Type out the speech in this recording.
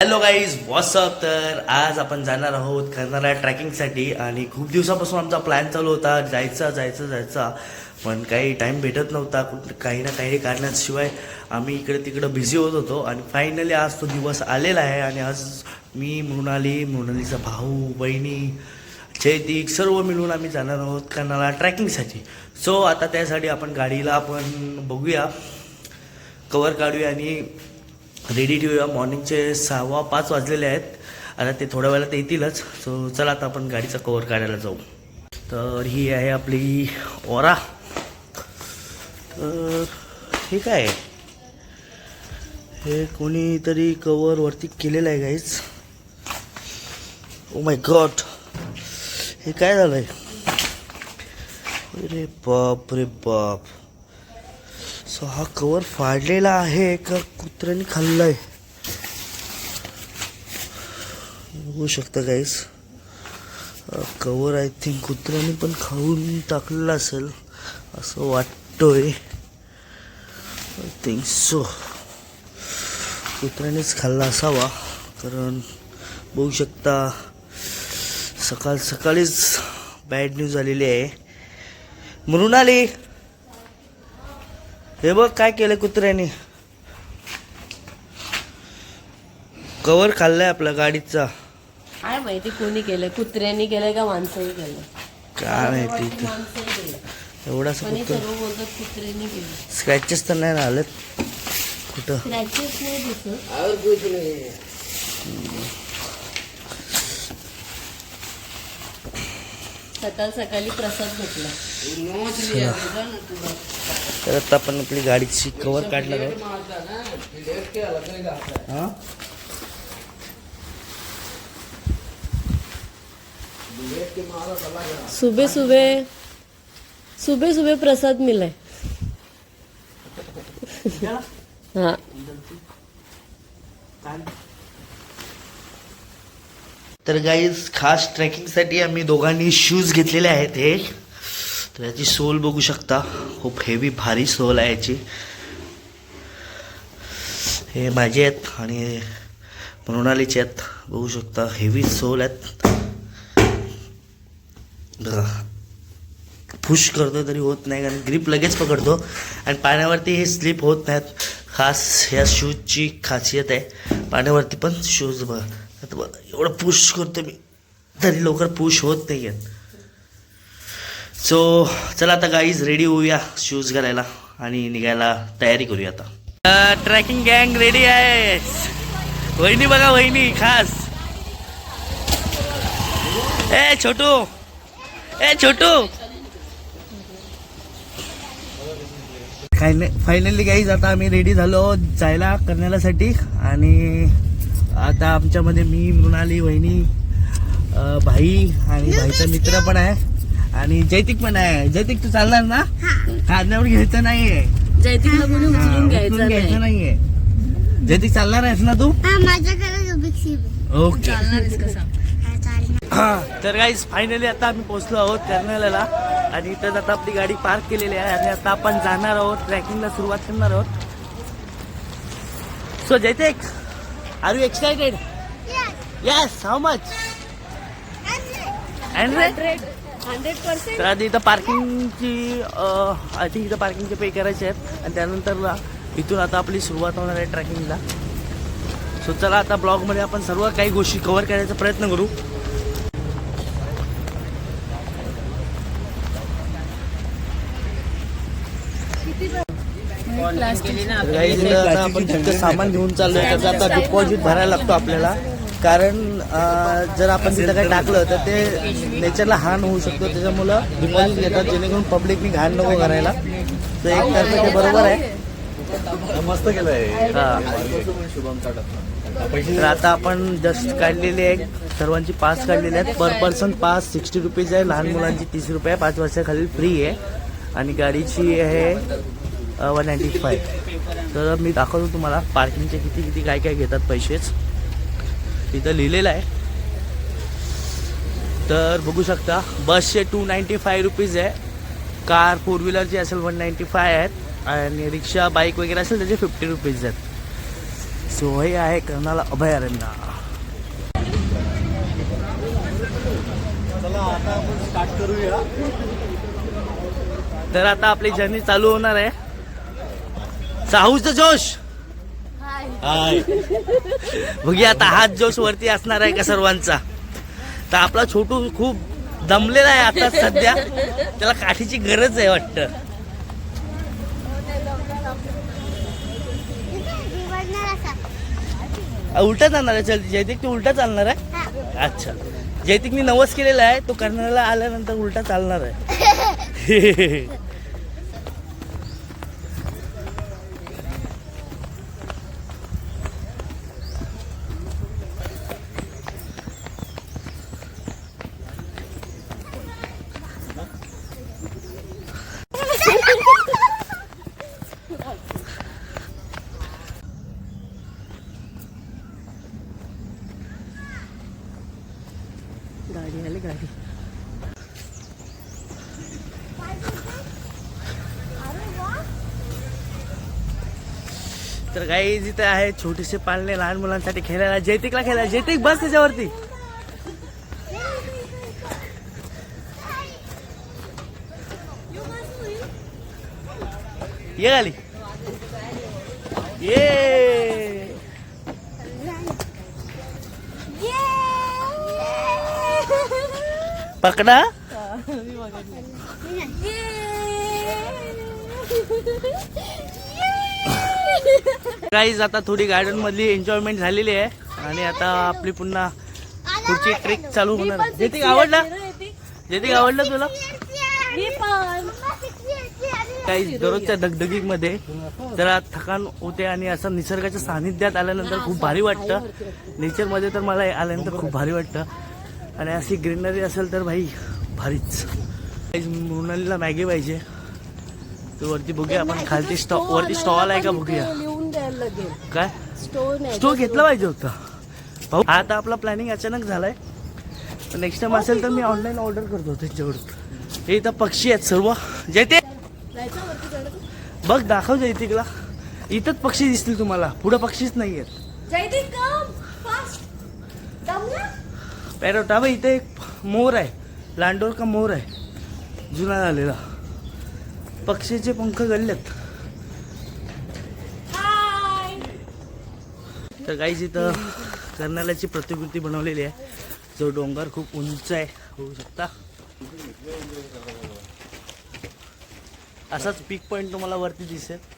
Hello guys WhatsApp तर आज आपण जाणार आहोत करणारा ट्रॅकिंगसाठी आणि खूप दिवसापासून आमचा प्लॅन चालू होता जायचा जायचा जायचा. पण काही टाईम भेटत नव्हता काही ना काही कारणाशिवाय आम्ही इकडे तिकडं बिझी होत होतो. आणि फायनली आज तो दिवस आलेला आहे आणि आज मी मृणाली मृणालीचा भाऊ बहिणी जयदीक सर्व मिळून आम्ही जाणार आहोत करणारा ट्रॅकिंगसाठी सो आता त्यासाठी आपण गाडीला आपण बघूया. कवर काढूया आणि रेडी ठेवूया. मॉर्निंगचे सहावा पाच वाजलेले आहेत. आता ते थोड्या वेळात येतीलच. सो चला आता आपण गाडीचा कवर काढायला जाऊ. तर ही आहे आपली ओरा. तर हे काय आहे? हे कोणीतरी कवर वरती केलेलं आहे गाईज ओ माय गॉड हे काय झालंय? अरे बाप रे बाप. सो हा कवर फाडलेला आहे का कुत्र्याने खाल्लाय. बघू शकता गाईस कवर आय थिंक कुत्र्याने पण खाऊन टाकलेला असेल असं वाटतोय. आय थिंक सो कुत्र्यानेच खाल्ला असावा कारण बघू शकता सकाळ सकाळीच बॅड न्यूज आलेली आहे. म्हणून आली. हे बघ काय केलं कुत्र्याने. कवर खाल्लाय आपल्या गाडीचा. काय माहिती कोणी केलंय कुत्र्यांनी केलंय का माणसाने केलंय. काय माहिती इथं. एवढासा पण हे सर्व बोलतात कुत्र्यांनी केलं स्क्रॅचेस तर नाही ना आलेत कुठं? क्रॅचेस नाही दिसत. सकाळ सकाळी प्रसाद भेटला. तर आता आपण आपली गाडीची कवर काढणार आहोत. हा? सुबह सुबह सुबह सुबह प्रसाद मिलाय. हा. तर गाईज खास ट्रेकिंगसाठी आम्ही दोघांनी शूज घेतलेले आहेत हे. तर याची सोल बघू शकता. खूप हेवी भारी सोल आहे याची. हे माझे आहेत आणि मृणालीचे आहेत. बघू शकता हेवी सोल आहेत. बघा. पुश करतो तरी होत नाही कारण ग्रीप लगेच पकडतो. आणि पाण्यावरती हे स्लिप होत नाहीत. खास ह्या शूजची खासियत आहे. पाण्यावरती पण शूज बघा. आता बघा एवढं पुश करतो मी. तरी लवकर पुश होत नाही आहेत सो चला आता गाईज रेडी होऊया शूज घालायला आणि निघायला तयारी करूया आता. ट्रॅकिंग गँग रेडी आहे वहिनी बघा वहिनी खास. ए छोटू. ए छोटू. फायनली गाईज आता आम्ही रेडी झालो जायला करण्यासाठी. आणि आता आमच्यामध्ये मी मृणाली वहिनी भाई आणि भाईचा मित्र पण आहे. आणि जैतिक पण आहे. जैतिक तू चालणार ना? काढण्यावर घ्यायचं नाहीये. कोणी हा, उचलून घ्यायचं घ्यायचं नाही. नाहीये. जैतिक चालणार आहेस ना तू? हा ओके. हा तर गाईज फायनली आता आम्ही पोहोचलो आहोत कर्नाल्याला. आणि इथं आता आपली गाडी पार्क केलेली आहे. आणि आता आपण जाणार आहोत ट्रॅकिंगला सुरुवात करणार आहोत. So जयतेक are you excited yes how much hundred hundred percent तर आधी इथं पार्किंगची आधी इथं पार्किंगचे पे करायचे आहेत. आणि त्यानंतर इथून आता आपली सुरुवात होणार आहे ट्रॅकिंगला. सो चला आता ब्लॉगमध्ये आपण सर्व काही गोष्टी कव्हर करायचा प्रयत्न करू. आपण सामान घेऊन चाललोय. त्याचा आता डिपॉझिट भरायला लागतो आपल्याला. कारण जर आपण तिथं काही टाकलं तर ते नेचरला हार्म होऊ शकतो. त्याच्यामुळं डिपॉझिट घेतात जेणेकरून पब्लिकनी घाण नको करायला. तर एक तर्फे ते बरोबर आहे. मस्त केलंय. हा. तर आता आपण जस्ट काढलेले आहे. सर्वांची पास काढलेले आहेत. Per person pass sixty rupees आहे. लहान मुलांची तीस रुपये आहे. पाच वर्षाखाली फ्री आहे. आणि गाडीची आहे वन नाईन्टी फाय तर मी दाखवतो तुम्हाला. पार्किंगचे किती किती काय काय घेतात पैसेच. तिथं लिहिलेलं आहे. तर बघू शकता बसचे टू नाईन्टी फाय रुपीज आहे कार फोर व्हीलरची असेल वन नाईन्टी फाय आहेत. आणि रिक्षा बाईक वगैरे असेल त्याचे फिफ्टी रुपीज आहेत. सो हे आहे कर्नाला अभयारण्य चला आता स्टार्ट करूया. तर आता आपली जर्नी चालू होणार आहे. साहूचा जोश! बघूया आता हात जोश वरती असणार आहे का सर्वांचा? तर आपला छोटू खूप दमलेला आहे आता सध्या. त्याला काठीची गरज आहे वाटतं. उलटा चालणार आहे. चल जयतिक तू उलटा चालणार आहे. अच्छा. जयतिकनी नवस केलेला आहे. तो कर्नाला आल्यानंतर उलटा चालणार आहे. गाडी आली गाडी. तर गाई जिथे आहे छोटेसे पाळणे लहान मुलांसाठी खेळायला. जैतिकला खेळायला. जैतिक बस त्याच्यावरती. ये गाली ये. पकडा. काहीच आता थोडी गार्डन मधली एन्जॉयमेंट झालेली आहे. आणि आता आपली पुन्हा पुढची ट्रेक चालू होणार. जयतिक आवडला? जयतिक? आवडलं तुला? काही दररोजच्या दगदगीमध्ये जरा थकान होते आणि असं निसर्गाच्या सानिध्यात आल्यानंतर खूप भारी वाटतं. नेचरमध्ये तर मला आल्यानंतर खूप भारी वाटतं. आणि अशी ग्रीनरी असेल तर भाई भारीच. मृणालीला मॅगी पाहिजे. तर वरती बघूया आपण खालती स्टॉ वरती स्टॉल आहे का बघूया. काय? स्टोव घेतला पाहिजे होता. भाऊ आता आपला प्लॅनिंग अचानक झालाय. नेक्स्ट टाइम असेल तर मी ऑनलाईन ऑर्डर करतो त्यांच्याकडून. हे इथं पक्षी आहेत सर्व. जयते! बघ दाखव जयतिकला. इथंच पक्षी दिसतील तुम्हाला. पुढे पक्षीच नाही आहेत पॅरोटा बघ इथे एक मोर आहे लांडोर का मोर आहे जुना झालेला पक्षीचे पंख गल्लेत हाय तर काही इथं कर्नाल्याची प्रतिकृती बनवलेली आहे जो डोंगर खूप उंच आहे होऊ शकता असाच पीक पॉइंट तुम्हाला वरती दिसेल